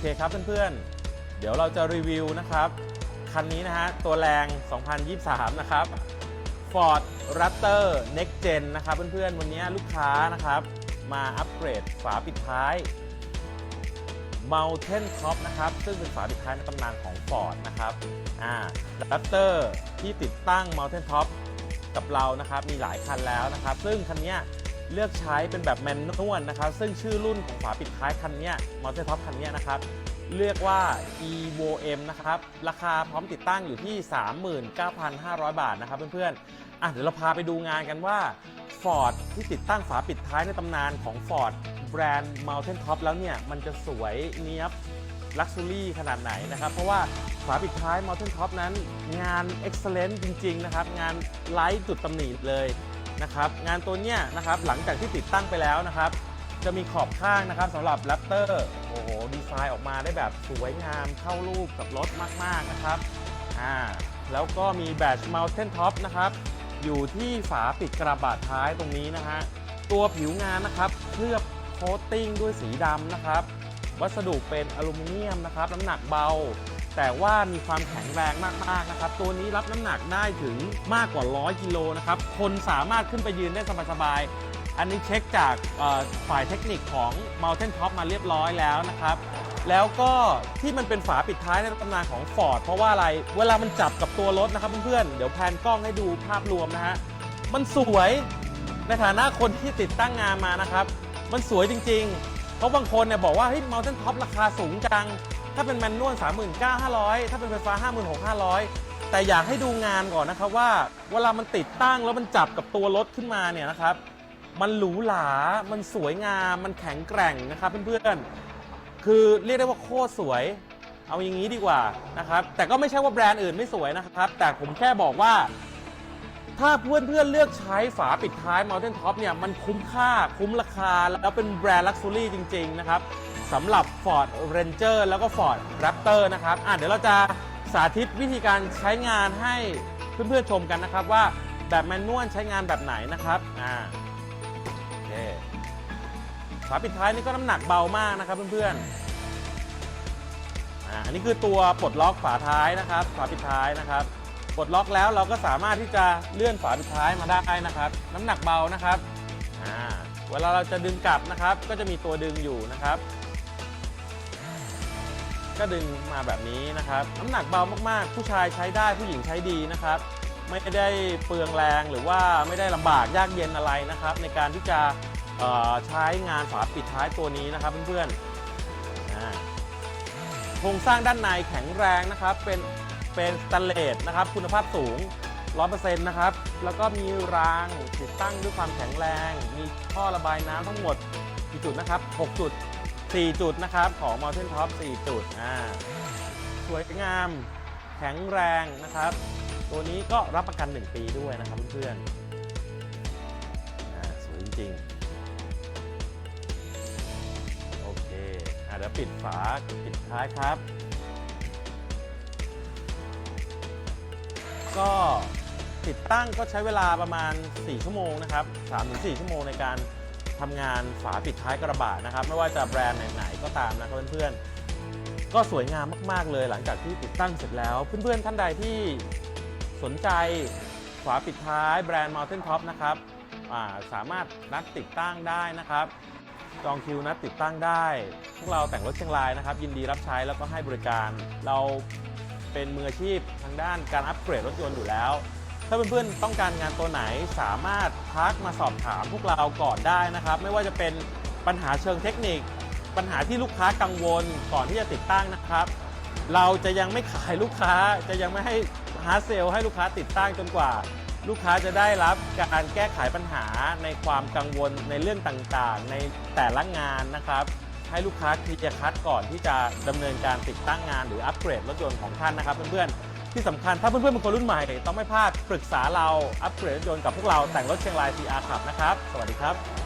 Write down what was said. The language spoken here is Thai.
เคครับเพื่อนๆ เดี๋ยวเราจะรีวิวนะครับ คันนี้นะฮะ ตัวแรง 2023 นะครับ Ford Raptor Next Gen นะครับเพื่อนๆ วันนี้ลูกค้านะครับ มาอัปเกรดฝาปิดท้าย Mountain Top นะครับ ซึ่งเป็นฝาปิดท้ายในตำนานของ Ford นะครับอ่า Raptor ที่ติดตั้ง Mountain Top กับเรานะครับ มีหลายคันแล้วนะครับ ซึ่งคันนี้ เลือกใช้เป็นแบบแมนนวลนะครับ ซึ่งชื่อรุ่นของฝาปิดท้ายคันนี้ย Mountain Top คันนี้นะครับ เรียกว่า evo m นะครับ ราคาพร้อมติดตั้งอยู่ที่ 39,500 บาทนะครับเพื่อนๆอะเดี๋ยวเราพาไปดูงานกันว่า Ford ที่ติดตั้งฝาปิดท้ายในตำนานของ Ford แบรนด์ Mountain Top แล้วเนี่ย มันจะสวยเนียบลักซ์ r รี่ขนาดไหนนะครับ เพราะว่าฝาปิดท้าย Mountain Top นั้น งาน Excellent จริง ๆ นะครับ งานไลท์จุดตำหนิเลย นะครับงานตัวเนี้ยนะครับหลังจากที่ติดตั้งไปแล้วนะครับ จะมีขอบข้างนะครับสำหรับ Raptor โอ้โหดีไซน์ออกมาได้แบบสวยงามเข้ารูปกับรถมาก ๆ นะครับอ่าแล้วก็มีแบต Mountain Top นะครับอยู่ที่ฝาปิดกระบะท้ายตรงนี้นะฮะตัวผิวงานนะครับเคลือบโคตติ้งด้วยสีดำนะครับ วัสดุเป็นอลูมิเนียมนะครับน้ำหนักเบา แต่ว่ามีความแข็งแรงมากๆนะครับ ตัวนี้รับน้ำหนักได้ถึงมากกว่า 100กิโลนะครับ คนสามารถขึ้นไปยืนได้สบายๆ อันนี้เช็คจากเอ่อฝ่ายเทคนิคของ Mountain Top มาเรียบร้อยแล้วนะครับ แล้วก็ที่มันเป็นฝาปิดท้ายในตำนานของ Ford เพราะว่าอะไร เวลามันจับกับตัวรถนะครับเพื่อนๆ เดี๋ยวแพนกล้องให้ดูภาพรวมนะฮะ มันสวยในฐานะคนที่ติดตั้งงานมานะครับ มันสวยจริงๆ เพราะบางคนเนี่ยบอกว่าเฮ้ย Mountain Top ราคาสูงจัง ถ้าเป็นแมนนวล39,500 ถ้าเป็นไฟฟ้า 56,500 แต่อยากให้ดูงานก่อนนะครับว่า เวลามันติดตั้งแล้วมันจับกับตัวรถขึ้นมาเนี่ยนะครับ มันหรูหรา มันสวยงาม มันแข็งแกร่งนะครับเพื่อนๆ คือเรียกได้ว่าโคตรสวย เอาอย่างนี้ดีกว่านะครับ แต่ก็ไม่ใช่ว่าแบรนด์อื่นไม่สวยนะครับ แต่ผมแค่บอกว่า ถ้าเพื่อนๆเลือกใช้ฝาปิดท้าย Mountain Top เนี่ย มันคุ้มค่า คุ้มราคา แล้วเป็นแบรนด์ลักซ์ r รี่จริง ๆ นะครับ สำหรับ Ford Ranger แล้วก็ Ford Raptor นะครับอะเดี๋ยวเราจะสาธิตวิธีการใช้งานให้เพื่อนๆชมกันนะครับว่าแบบแมนนวลใช้งานแบบไหนนะครับอ่าโอเคฝาปิดท้ายนี่ก็น้ำหนักเบามากนะครับเพื่อนๆอ่าอันนี้คือตัวปลดล็อกฝาท้ายนะครับ ฝาปิดท้ายนะครับปลดล็อกแล้วเราก็สามารถที่จะเลื่อนฝาปิดท้ายมาได้นะครับ น้ำหนักเบานะครับอ่าเวลาเราจะดึงกลับนะครับ ก็จะมีตัวดึงอยู่นะครับ ก็ดึงมาแบบนี้นะครับ น้ำหนักเบามากๆ ผู้ชายใช้ได้ผู้หญิงใช้ดีนะครับ ไม่ได้เปลืองแรงหรือว่าไม่ได้ลำบากยากเย็นอะไรนะครับ ในการที่จะใช้งานฝาปิดท้ายตัวนี้นะครับเพื่อนๆโครงสร้างด้านในแข็งแรงนะครับ เป็นเป็นสแตนเลสนะครับ คุณภาพสูง 100%นะครับ แล้วก็มีรางติดตั้งด้วยความแข็งแรง มีท่อระบายน้ำทั้งหมดกี่จุดนะครับ 6 จุด 4 จุดนะครับ ของ Mountain Top 4 จุดอ่าสวยงาม แข็งแรงนะครับ ตัวนี้ก็รับประกัน 1 ปีด้วยนะครับเพื่อนๆอ่าสวยจริงๆ โอเคอะเดี๋ยวปิดฝาปิดท้ายครับ ก็ติดตั้งก็ใช้เวลาประมาณ 4 ชั่วโมงนะครับ3-4 ชั่วโมงในการ ทำงานฝาปิดท้ายกระบะนะครับ ไม่ว่าจะแบรนด์ไหนๆก็ตามนะครับเพื่อนๆ ก็สวยงามมากๆเลยหลังจากที่ติดตั้งเสร็จแล้ว เพื่อนๆท่านใดที่สนใจฝาปิดท้ายแบรนด์ Mountain Top นะครับาสามารถนัดติดตั้งได้นะครับจองคิวนัดติดตั้งได้ พวกเราแต่งรถเชียงรายนะครับ ยินดีรับใช้แล้วก็ให้บริการ เราเป็นมืออาชีพทางด้านการอัปเกรดรถยนต์อยู่แล้ว ถ้าเพื่อนๆต้องการงานตัวไหนสามารถทักมาสอบถามพวกเราก่อนได้นะครับ ไม่ว่าจะเป็นปัญหาเชิงเทคนิค ปัญหาที่ลูกค้ากังวลก่อนที่จะติดตั้งนะครับ เราจะยังไม่ขายลูกค้าจะยังไม่ให้ฮาเซลให้ลูกค้าติดตั้งจนกว่า ลูกค้าจะได้รับการแก้ไขปัญหาในความกังวลในเรื่องต่างๆ ในแต่ละงานนะครับให้ลูกค้าเคลียร์คัดก่อนที่จะดำเนินการติดตั้งงานหรืออัปเกรดรถยนต์ของท่านนะครับเพื่อนๆ ที่สำคัญถ้าเพื่อนๆเป็นคนรุ่นใหม่ ต้องไม่พลาดปรึกษาเราอัปเกรดรถยนต์กับพวกเราแต่งรถเชียงราย CR ขับนะครับ สวัสดีครับ